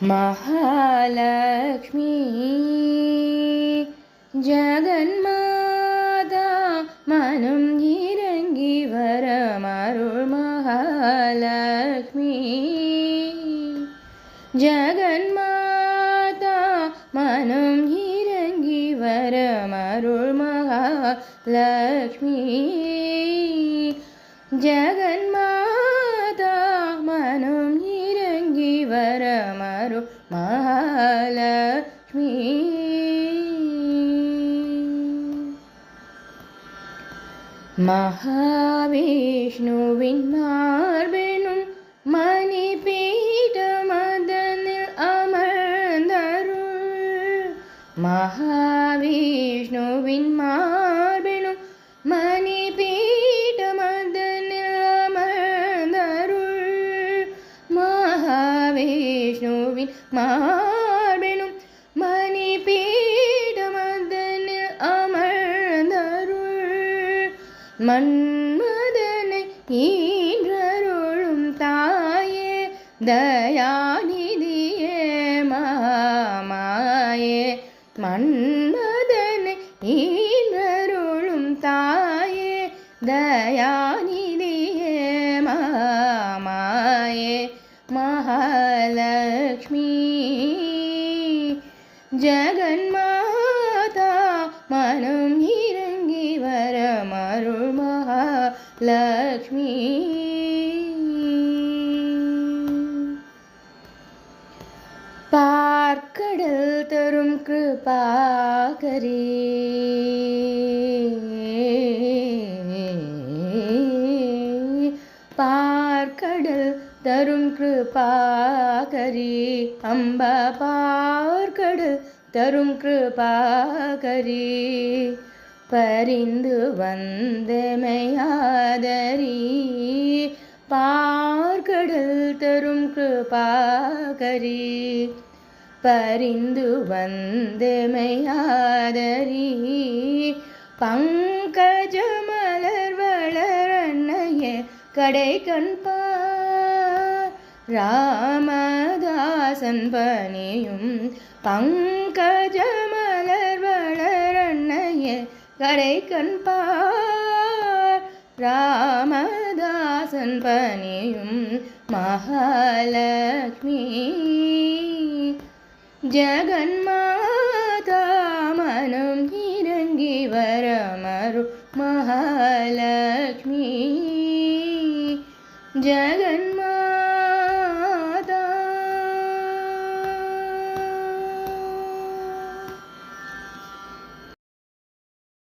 മഹാലക്ഷ്മി ജഗന്മാതാ മനം ഇറങ്ങി വരമരുൾ മഹാലക്ഷ്മി ജഗന്മാതാ മനം ഇറങ്ങി വരമരുൾ മഹാലക്ഷ്മി ജഗന്മാതാ മഹാലക്ഷ്മി. മഹാവിഷ്ണുവിൻ മാർബിനും മണിപീഠമതനിൽ അമർന്നരുൾ. മഹാവിഷ്ണുവിൻ മാർബിനും മണിപീഠമതനിൽ അമർന്നരുൾ. ഗുരുവിൻ മാടണം മണിപീഠമതന് അമർന്നരുൾ. മന്മദന് ഈണ്ടരുളും തായെ ദയാനിധിയേ മാമായേ. മന്മദന് ഈണ്ടരുളും തായെ ദയാനിധിയേ മാമായേ. മഹാ ജഗന്മാതാ മനം ഇറങ്ങി വരമരുൾ മഹാലക്ഷ്മി. പാർക്കടൽ തരും കൃപാകരീ. പാർക്കടൽ തരും കൃപാകരീ. അംബ പാർക്ക தரும் கிருபாகரி பரிந்து வந்தமையாதரி. பார்கடல் தரும் கிருபாகரி பரிந்து வந்தமையாதரி. பங்கஜ மலர் வளரண்ணைய கடை கண்பா രാമദാസൻ പനിയും പങ്കജമലർ വളരണയെ കരൈക്കൺ രാമദാസൻ പനിയും മഹാലക്ഷ്മി. ജഗന്മാതാമനം ഇരങ്ങി വരമരു മഹാലക്ഷ്മി. ജഗന്മാ